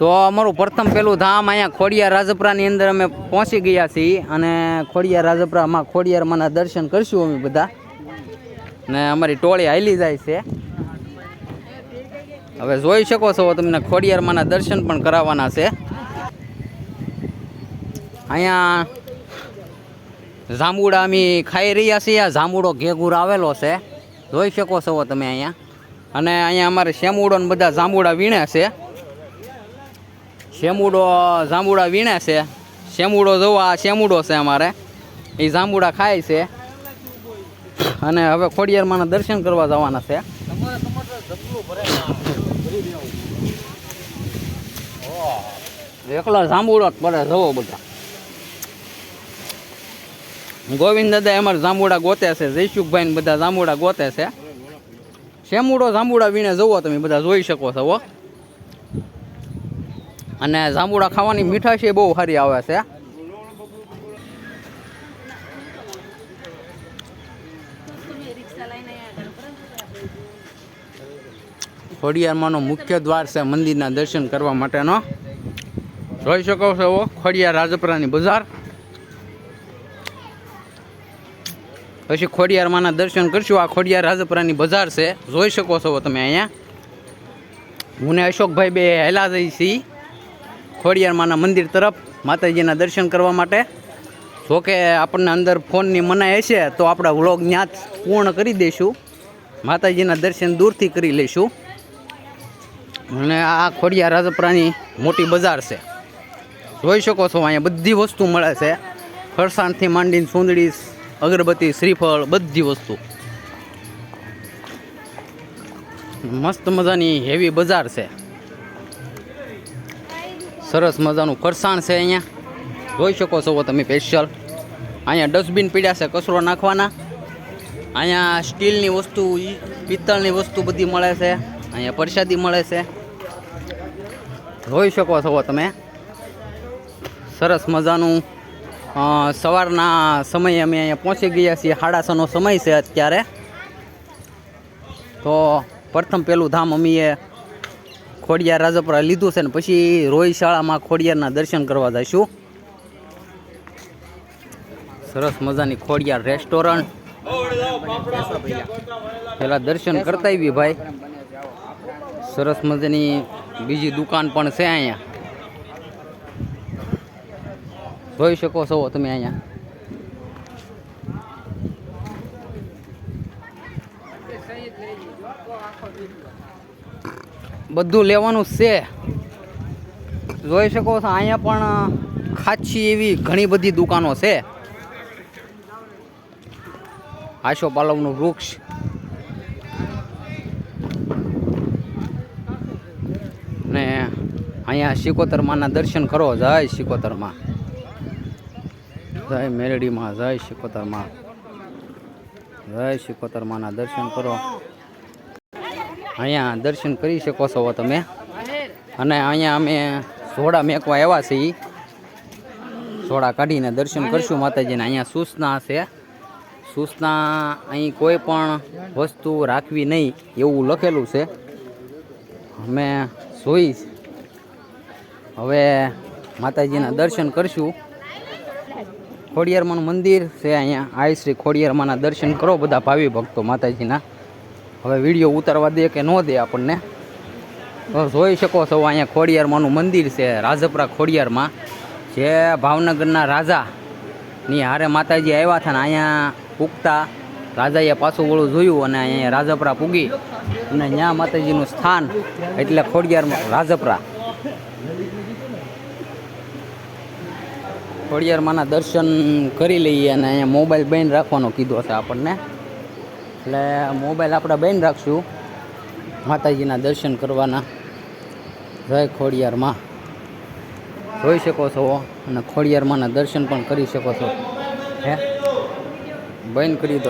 તો અમારું પ્રથમ પેલું ધામ અહીંયા ખોડિયાર રાજપરાની અંદર અમે પહોંચી ગયા છીએ અને ખોડિયાર રાજપરામાં ખોડિયારમાંના દર્શન કરશું અમે બધા. ને અમારી ટોળી હાલી જાય છે. હવે જોઈ શકો છો તમને ખોડિયારમાંના દર્શન પણ કરાવવાના છે. અહીંયા જાંબુડા અમે ખાઈ રહ્યા છીએ. આ જાંબુડો ઘેગુર આવેલો છે. જોઈ શકો છો તમે અહીંયા. અને અહીંયા અમારે શેમુડો ને બધા જાંબુડા વીણે છે. શેમુડો જાંબુડા વીણે છે. શેમુડો જોવા શેમુડો છે અમારે. એ જાંબુડા ખાય છે. અને હવે ખોડિયારમાંના દર્શન કરવા જવાના છે. એકલો જાંબુડો જ પડે જવો બધા. ગોવિંદ દાદા અમારે જાંબુડા ગોતે છે. જયસુખભાઈ ને બધા જાંબુડા ગોતે છે. શેમુડો જાંબુડા વીણે જવો તમે બધા જોઈ શકો છો હો. અને જાંબુડા ખાવાની મીઠાશ એ બહુ સારી આવે છે. ખોડિયારમાંનો મુખ્ય દ્વાર છે મંદિરના દર્શન કરવા માટેનો. જોઈ શકો છો એવો ખોડિયાર રાજપરાની બજાર. પછી ખોડિયારમાંના દર્શન કરશું. આ ખોડિયાર રાજપરાની બજાર છે. જોઈ શકો છો તમે અહીંયા. હું ને અશોકભાઈ બે હેલા જઈ છીએ. ખોડિયારમાંના મંદિર તરફ માતાજીના દર્શન કરવા માટે. જોકે આપણને અંદર ફોનની મનાઈ હશે તો આપણા વ્લોગ ત્યાં જ પૂર્ણ કરી દઈશું. માતાજીના દર્શન દૂરથી કરી લઈશું. અને આ ખોડિયાર રાજપરાની મોટી બજાર છે. જોઈ શકો છો અહીંયા બધી વસ્તુ મળે છે. ફરસાણથી માંડીને સુંદડી, અગરબત્તી, શ્રીફળ, બધી વસ્તુ. મસ્ત મજાની હેવી બજાર છે. સરસ મજાનું ફરસાણ છે અહીંયા. જોઈ શકો છો તમે સ્પેશિયલ અહીંયા ડસ્ટબિન પીડ્યા છે, કચરો નાખવાના. અહીંયા સ્ટીલની વસ્તુ પિત્તળની વસ્તુ બધી મળે છે. અહીંયા પ્રસાદી મળે છે. જોઈ શકો છો તમે. સરસ મજાનું સવારના સમયે અમે અહીંયા પહોંચી ગયા છીએ. હાડાસાનો સમય છે અત્યારે. તો પ્રથમ પેલું ધામ અમીએ ખોડિયાર રાજપરા લીધું છે ને પછી રોહિત શાળામાં ખોડિયારના દર્શન કરવા જઈશું સરસ મજાની ખોડિયાર રેસ્ટોરન્ટ પેલા દર્શન કરતા આવી ભાઈ. સરસ મજાની બીજી દુકાન પણ છે અહીંયા. જોઈ શકો છો તમે અહીંયા. બધું લેવાનું છે. જોઈ શકો છો, અહીંયા પણ ખાચી એવી ઘણી બધી દુકાનો છે. આશો પાલવનું વૃક્ષ. ને અહીંયા શિકોતર માના દર્શન કરો, જય શિકોતરમાં. જય મેરડીમાં, જય શિકોતરમાં. જય શિકોતર માના દર્શન કરો. અહીંયા દર્શન કરી શકો છો તમે. અને અહીંયા અમે સોડા મેકવા આવ્યા છીએ. સોડા કાઢીને દર્શન કરશું માતાજીને. અહીંયા સૂચના છે. સૂચના અહીં કોઈ પણ વસ્તુ રાખવી નહીં એવું લખેલું છે. અમે જોઈ. હવે માતાજીના દર્શન કરશું. ખોડિયારમાંનું મંદિર છે અહીંયા. આય શ્રી ખોડિયારમાંના દર્શન કરો બધા ભાવિ ભક્તો માતાજીના. હવે વીડિયો ઉતારવા દે કે ન દે આપણને? જોઈ શકો છો, અહીંયા ખોડિયારમાંનું મંદિર છે, રાજપરા ખોડિયારમાં, જે ભાવનગરના રાજાની હારે માતાજી આવ્યા હતા ને અહીંયા પૂગતા રાજાએ પાછું વળું જોયું અને અહીંયા રાજપરા પૂગી અને ત્યાં માતાજીનું સ્થાન એટલે ખોડિયારમાં, રાજપરા. ખોડિયારમાંના દર્શન કરી લઈએ અને અહીંયા મોબાઈલ બંધ રાખવાનો કીધો છે આપણને. એટલે મોબાઈલ આપણે બેન રાખશું. માતાજીના દર્શન કરવાના. જય ખોડિયારમાં. જોઈ શકો છો અને ખોડિયારમાંના દર્શન પણ કરી શકો છો. હે? બંધ કરી દો.